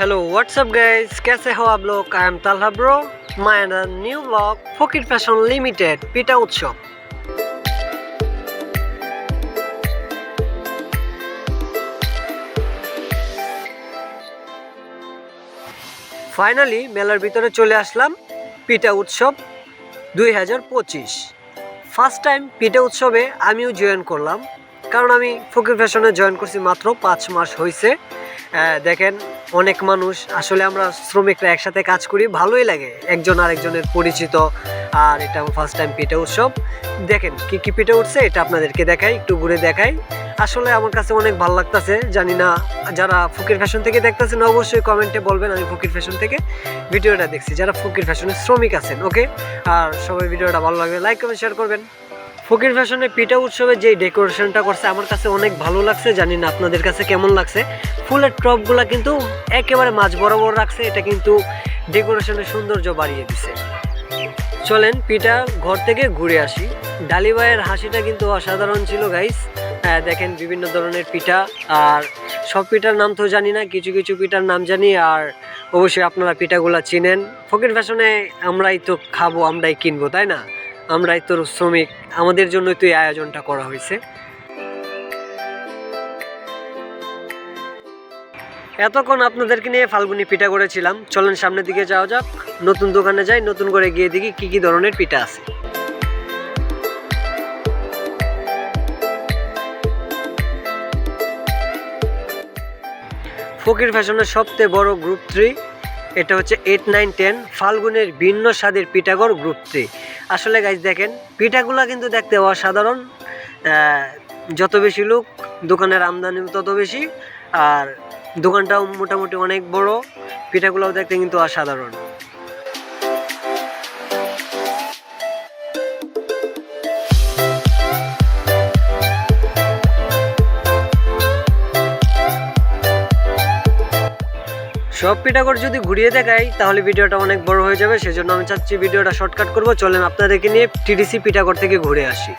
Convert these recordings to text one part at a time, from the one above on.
Hello what's up guys कैसे हो आप लोग I am Talha bro my new blog Fakir fashion limited পিটা উৎসব ফাইনালি মেলার ভিতরে চলে আসলাম পিঠা উৎসব দুই হাজার পঁচিশ ফার্স্ট টাইম পিঠা উৎসবে আমিও জয়েন করলাম কারণ আমি ফকির ফ্যাশনে জয়েন করছি মাত্র পাঁচ মাস হয়েছে আহ, দেখেন, অনেক মানুষ, আসলে আমরা শ্রমিকরা একসাথে কাজ করি, ভালোই লাগে একজন আরেকজনের পরিচিত আর এটা ফার্স্ট টাইম পিঠা উৎসব। দেখেন, কি কি পিঠে উঠছে, এটা আপনাদেরকে দেখাই, একটু ঘুরে দেখাই। আসলে আমার কাছে অনেক ভালো লাগতেছে, জানি না যারা ফকির ফ্যাশন থেকে দেখতেছেন, অবশ্যই কমেন্টে বলবেন, আমি ফকির ফ্যাশন থেকে ভিডিওটা দেখছি। যারা ফকির ফ্যাশনের শ্রমিক আছেন ওকে আর সবাই ভিডিওটা ভালো লাগবে লাইক কমেন্ট শেয়ার করবেন। ফকির ফ্যাশনে পিঠা উৎসবে যে ডেকোরেশনটা করছে, আমার কাছে অনেক ভালো লাগছে, জানি না আপনাদের কাছে কেমন লাগছে। ফুলের টপগুলা কিন্তু একেবারে মাঝ বরাবর রাখছে, এটা কিন্তু ডেকোরেশনের সৌন্দর্য বাড়িয়ে দিছে। চলেন পিঠা ঘর থেকে ঘুরে আসি। ডালিবাইয়ের হাসিটা কিন্তু অসাধারণ ছিল গাইস দেখেন বিভিন্ন ধরনের পিঠা, আর সব পিঠার নাম তো জানি না, কিছু কিছু পিঠার নাম জানি, আর অবশ্যই আপনারা পিঠাগুলা চিনেন। ফকির ফ্যাশনে আমরাই তো খাব, আমরাই কিনবো, তাই না? আমরাই তো শ্রমিক, আমাদের জন্যই তো এই আয়োজনটা করা হয়েছে। এতক্ষণ আপনাদেরকে নিয়ে ফাল্গুনি পিঠা করেছিলাম। চলেন সামনের দিকে যাওয়া যাক। নতুন দোকানে যাই, নতুন করে গিয়ে দেখি কি কি ধরনের পিঠা আছে। ফকির ফ্যাশনের সবচেয়ে বড় গ্রুপ থ্রি। এটা হচ্ছে এইট নাইন টেন ফাল্গুনের ভিন্ন স্বাদের পিঠাগড় গ্রুপ থ্রি আসলে গাইজ দেখেন, পিঠাগুলা কিন্তু দেখতে অসাধারণ যত বেশি লোক, দোকানের আমদানি তত বেশি, আর দোকানটাও মোটামুটি অনেক বড়, পিঠাগুলাও দেখতে কিন্তু অসাধারণ। সব পিঠাগড় যদি ঘুরিয়ে দেখাই, তাহলে ভিডিওটা অনেক বড় হয়ে যাবে। সেজন্য আমি চাচ্ছি ভিডিওটা শর্টকাট করব। চলেন আপনাদেরকে নিয়ে টিডিসি পিঠাগড় থেকে ঘুরে আসি।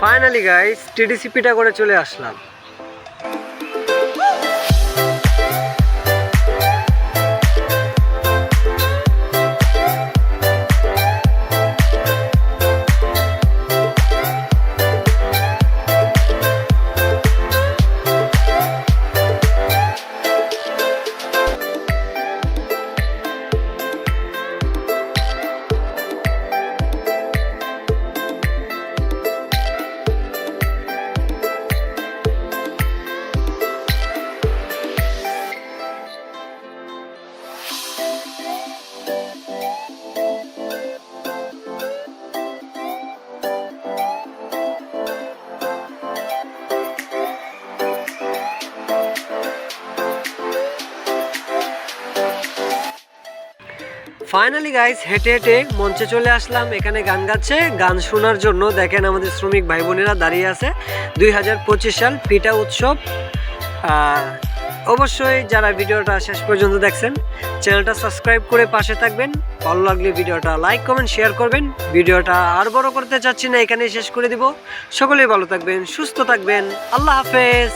ফাইনালি গাইস টিডিসি পিঠাগড়ে চলে আসলাম। ফাইনালি গাইস হেঁটে হেঁটে মঞ্চে চলে আসলাম। এখানে গান গাচ্ছে। গান শোনার জন্য দেখেন আমাদের শ্রমিক ভাই বোনেরা দাঁড়িয়ে আছে। দুই হাজার পঁচিশ সাল পিঠা উৎসব। অবশ্যই যারা ভিডিওটা শেষ পর্যন্ত দেখছেন, চ্যানেলটা সাবস্ক্রাইব করে পাশে থাকবেন। ভালো লাগলে ভিডিওটা লাইক, কমেন্ট, শেয়ার করবেন। ভিডিওটা আর বড় করতে চাচ্ছি না, এখানেই শেষ করে দিব। সকলেই ভালো থাকবেন, সুস্থ থাকবেন। আল্লাহ হাফেজ।